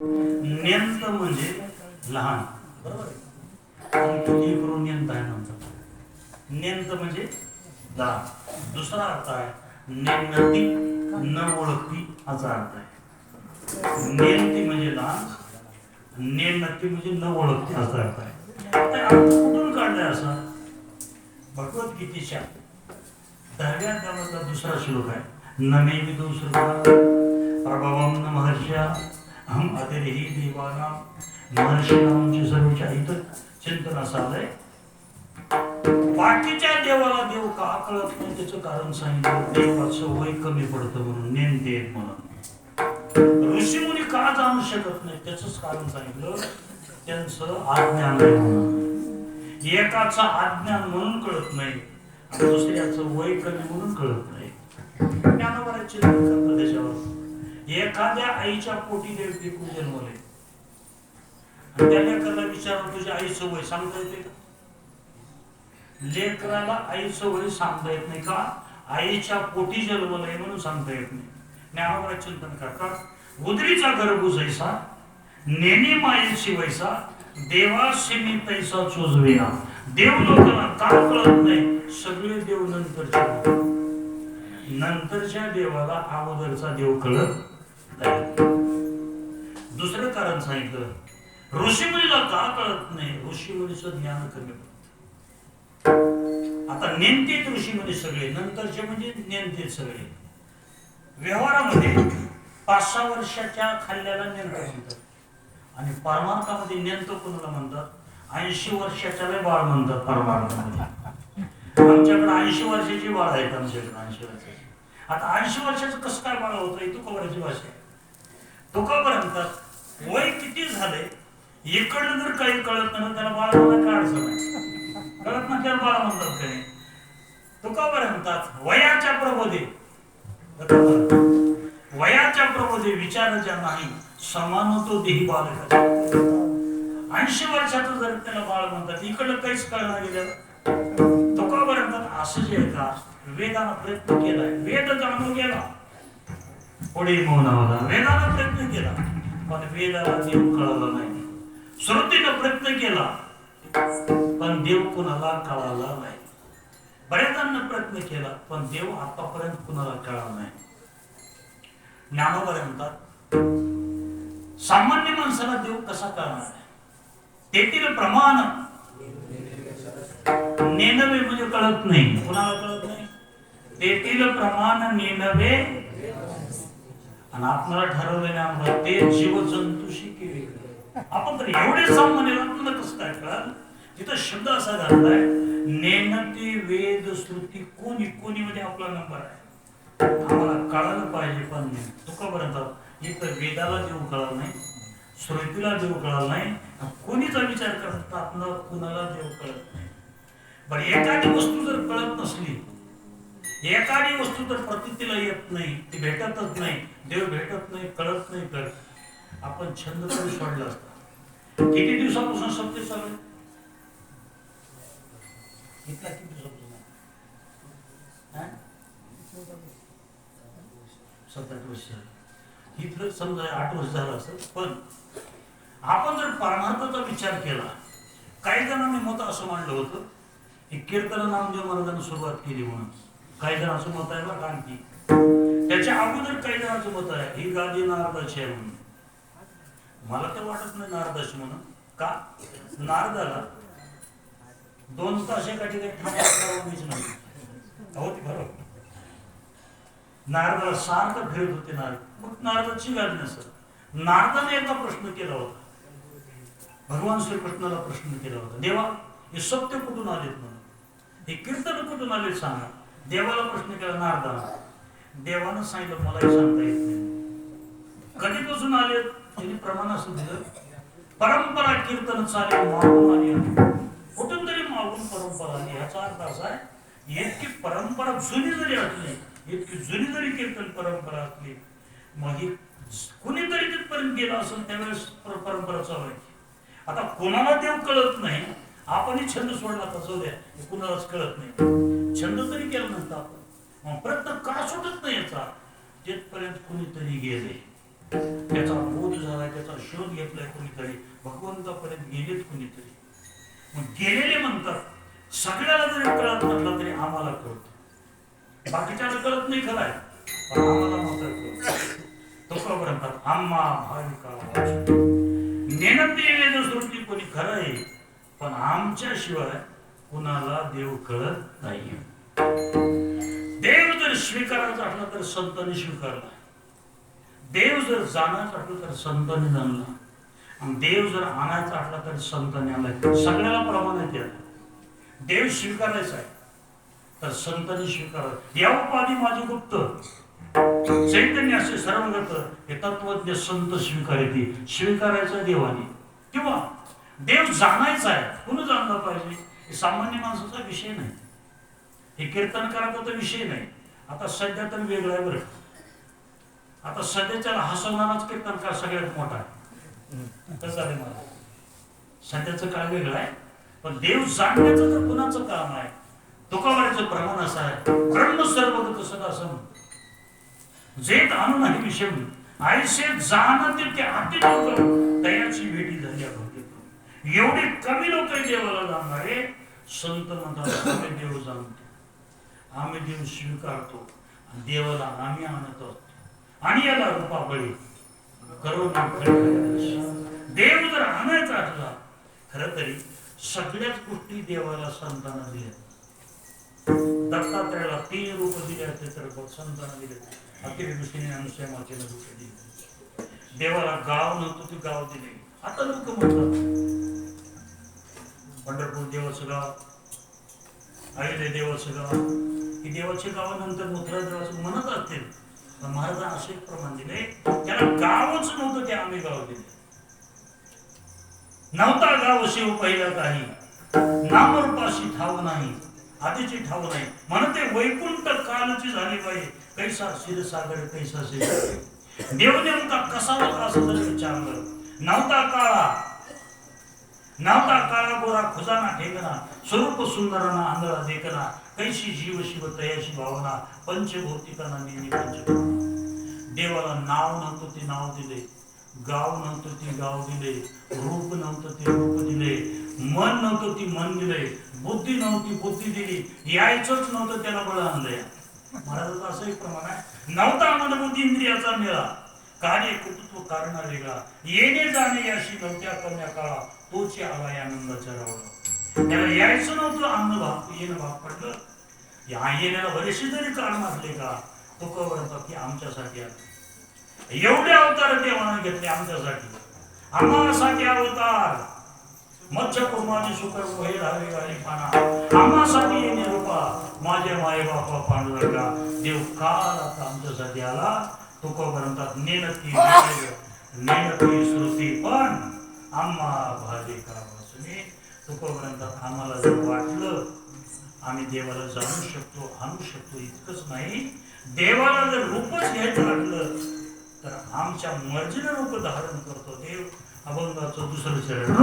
नेंत म्हणजे लहान. बरोबर आहे. नेंत आहे नंतर नेंत म्हणजे लहान दुसरा अर्थ आहे नेमती न ओळखती असा अर्थ आहे. नेमती म्हणजे लहान नेमती म्हणजे न ओळखती असा अर्थ आहे. तर अर्थ कुठून काढलाय असा? भगवद्गीतेच्या दहाव्या अध्यायामधला दुसरा श्लोक आहे. नमे विदो दुसरा न महर्षा हम अतिरेही देवाना महर्षीनांची सर्व इथं चिंतन असं आलंय बाकीच्या देवाला देव का कळत नाही त्याचं कारण सांगितलं देवाचं वय कमी पडतं म्हणून नेमते म्हणून ऋषी ऋषीमुनी का जाणू शकत नाही त्याच कारण सांगितलं त्यांचं आज्ञान नाही म्हणून. एकाचं आज्ञान म्हणून कळत नाही आणि दुसऱ्याचं वय कमी म्हणून कळत नाही. ज्ञानोबाला चिंतन एखाद्या आईच्या पोटी देव पिकू जन्मले त्या लेकराला विचारून तुझ्या आईचं वय सांगता येते का? लेकराला आई वय सांगता येत नाही का? आईच्या पोटी जन्मलंय म्हणून सांगता येत नाही. ज्ञानोबा चिंतन करतात. उदरीचा गर्भ जैसा नेने मायेची वैसा देवाशी मी तैसा चोजवेया. देव लोकांना का कळत नाही? सगळे देव नंतरच्या नंतरच्या देवाला अगोदरचा देव कळत दुसरं कारण सांगितलं. ऋषीमुनीला का कळत नाही? ऋषीमुनीचं ज्ञान कमी पडत. आता ऋषी मध्ये सगळे नंतरचे म्हणजे नेमतेत सगळे. व्यवहारामध्ये पाच सहा वर्षाच्या खाल्ल्याला नेमकं म्हणतात. आणि परमार्थामध्ये नेमतं कोणाला म्हणतात? ऐंशी वर्षाच्याला बाळ म्हणतात परमार्थामध्ये. आमच्याकडे ऐंशी वर्षाची बाळ आहेत आमच्याकडे ऐंशी वर्षाची. आता ऐंशी वर्षाचं कसं काय बाळ होतं? ही तुकोबराची भाषा आहे. तुकोपर्यंत वय किती झाले इकडलं जर काही कळत नाही त्याला बाळ म्हणा काय अडचण आहे? कळत ना त्याला बाळ म्हणतात काही म्हणतात वयाच्या प्रबोधे? वयाच्या प्रबोधे विचाराच्या नाही समान तो देही बालकाचा. ऐंशी वर्षाचं जर त्याला बाळ म्हणतात इकडलं काहीच कळणार गेलं तुकोपर्यंत असं जे आहे का वेदानं प्रयत्न केलाय. वेद जाणून गेला. पुढे मौनावला वेदानं प्रयत्न केला. पण वेदाला देव कळाला नाही. श्रुतीनं प्रयत्न केला पण देव कुणाला कळाला नाही. बऱ्याचांना प्रयत्न केला पण देव आतापर्यंत कुणाला कळाला नाही. ज्ञानोबा म्हणतात सामान्य माणसाला देव कसा कळणार तेथील प्रमाण नेणवे म्हणजे कळत नाही. कुणाला कळत नाही? तेथील प्रमाण नेणवे आणि आपल्याला ठरवलेले आम्हाला ते जीवजंतूशी केले आपण तर एवढे सामान्य आपल्याला कसं काय कळाल? तिथं शब्द असा घातलाय नेनती वेद श्रुती कोणी कोणी मध्ये आपला नंबर आहे? आम्हाला कळायला पाहिजे पण तुकापर्यंत इथं वेदाला देऊ कळाल नाही श्रुतीला देव कळाल नाही कोणीचा विचार करत आपला कुणाला देऊ कळत नाही. बरं एखादी वस्तू जर कळत नसली एखादी वस्तू जर प्रतीला येत नाही ती भेटतच नाही देव भेटत नाही कळत नाही तर आपण छंद तरी सोडला असता. किती दिवसापासून सत्य चालू आहे? किती दिवसापासून? सात आठ वर्ष इथलं समजा आठ वर्ष झालं असेल पण आपण जर परमार्थाचा विचार केला काही जणांनी मत असं मांडलं होतं की कीर्तन नामदेव महाराजांनी सुरुवात केली म्हणून. कायदा असं मत आहे बरं आणखी? त्याच्या अगोदर कायदा असं मत आहे. ही गादी नारदाची आहे म्हणून. मला तर वाटत नाही नारदाची म्हणून. का? नारदाला दोन तास एका ठिकाणी थांबायची नाही बरोबर. नारदाला सारखं फिरत होते नारद मग नारदाची गाडी नसत. नारदाने एकदा प्रश्न केला होता. भगवान श्रीकृष्णाला प्रश्न केला होता. देवा हे सत्य कुठून आलेत म्हणून? हे कीर्तन कुठून आले सांगा. देवाला प्रश्न केला नारदाला. देवानं सांगितलं मला सांगता येत नाही. कधीपासून आले? त्यांनी प्रमाण असं दिलं. परंपरा कीर्तन चालेल मागून आली कुठून तरी मागून परंपरा आली. ह्याचा अर्थ असा आहे इतकी परंपरा जुनी जरी असली इतकी जुनी जरी कीर्तन परंपरा असली मग ही कुणीतरी तिथपर्यंत गेला असेल त्यावेळेस परंपरा चालवायची आता कोणाला देव कळत नाही? आपणही छंद सोडला तर जाऊ द्या कुणालाच कळत नाही. छंद तरी केला नसता आपण. मग प्रयत्न का सुटत नाही याचा? तिथपर्यंत कुणीतरी गेले त्याचा बोध झालाय त्याचा शोध घेतलाय कुणीतरी भगवंतापर्यंत गेलेत कुणीतरी. मग गेलेले म्हणतात सगळ्याला जरी कळत म्हटलं तरी आम्हाला कळत. बाकीच्याला कळत नाही खरंय पण आम्हाला मात्र कळत. तो म्हणतात आम्हा भाविका नेनते सृष्टी कोणी खरं आहे पण आमच्याशिवाय कुणाला देव कळत नाही देव जर स्वीकारायचा असला तर संतांनी स्वीकारला. देव जर जाण्याचा असला तर संतांनी जाणला. आणि देव जर आणायचा असला तर संतांनी आणला. सगळ्याला प्रमाण आहे त्याला देव स्वीकारायचा आहे. तर संतांनी स्वीकारायचं या उपाधी माझी गुप्त. चैतन्य असे सर्वगत. हे तत्वज्ञ संत स्वीकारते. स्वीकारायचं देवाने. किंवा देव जाणायचा आहे. कुणी जाणलं पाहिजे? हे सामान्य माणसाचा विषय नाही. हे कीर्तनकाराचा तर विषय नाही. आता सध्या तर वेगळं आहे बरं. आता सध्याच्याला हसवणाराच कीर्तनकार सगळ्यात मोठा आहे. कसं आहे मला. सध्याचं काळ वेगळं आहे. पण देव जाणण्याचं तर कुणाचं काम आहे? तुकाबारीचं प्रमाण असं आहे. ब्रह्म सर्वगत सदा जेत आणून आहे विषम. आयुष्य जाणते ते अति लोक. दयाची भेटी झाली एवढे कमी लोक देवाला जाणणारे संत म्हणतात देव जाणते आम्ही देव स्वीकारतो. आणि देवाला आम्ही आणतो आणि याला रूपाबळी करून देव जर आणायचा असला खर तरी सगळ्याच गोष्टी देवाला संतांना दिल्या. दत्तात्रयाला तीन रूप दिले असते तर संतांना दिले. अखेर दृष्टीने अनुसया रूप दिले. देवाला गाव नव्हतं ते गाव दिले. आता लोक म्हणतात पंढरपूर देवाचं गाव अयोध्या देवाचं गाव की देवाच्या गावानंतर मथुरा म्हणत असतील पण महाराजांना असे प्रमाण दिले त्याला गावच नव्हतं ते आम्ही गाव दिले. नव्हता गाव शिव पहिला काही. नामरूपाशी ठाव नाही आधीची ठाव नाही. म्हणते वैकुंठ कालची झाली पाहिजे कैसा क्षीरसागर कैसा शिर देवदेवता कसा होता असं जर विचारलं नव्हता काळा नव्हता काळा गोरा खुजाना ठेकना स्वरूप सुंदराना आंधळा देखना कैशी जीव शिव तयाशी भावना पंचभौतिकांना नेहमी पंच देवाला नाव नव्हतं ते नाव दिले गाव नव्हतं ते गाव दिले रूप नव्हतं ते रूप दिले मन नव्हतं ती मन दिले बुद्धी नव्हती बुद्धी दिली यायचंच नव्हतं त्याला बळ आणलंय महाराजाचं असं एक प्रमाण आहे नव्हता मन बुद्धी इंद्रियाचा मेळा. कार्य कर्तृत्व कारण वेगळा. येणे जाणे याशी गवत्या करण्या काळा तोच आला या आनंदाच्या रावला त्याला यायचं नव्हतं अन्न भाग येणं भाग पडलं. या येण्याला बरेचसे जरी कारण असले का? तो कवर की आमच्यासाठी आले. एवढे अवतार देवानं घेतले आमच्यासाठी. आम्हासाठी अवतार. मच्छ कुर्माची सुकर हे राहावे गाली पाना. आम्हासाठी येणे रूपा. माझ्या माय बापा पांडुरंगा देव काल आता आमच्यासाठी आला. तुको म्हणतात नेनती नेनती श्रुती पण आम्हा भाजी का वाचणे तुको म्हणतात आम्हाला जर वाटलं आम्ही देवाला जाणू शकतो आणू शकतो इतकंच नाही. देवाला जर रूपच घ्यायचं वाटलं तर आमच्या मर्जीनं रूप धारण करतो देव. अभंगाचं दुसरं चरण.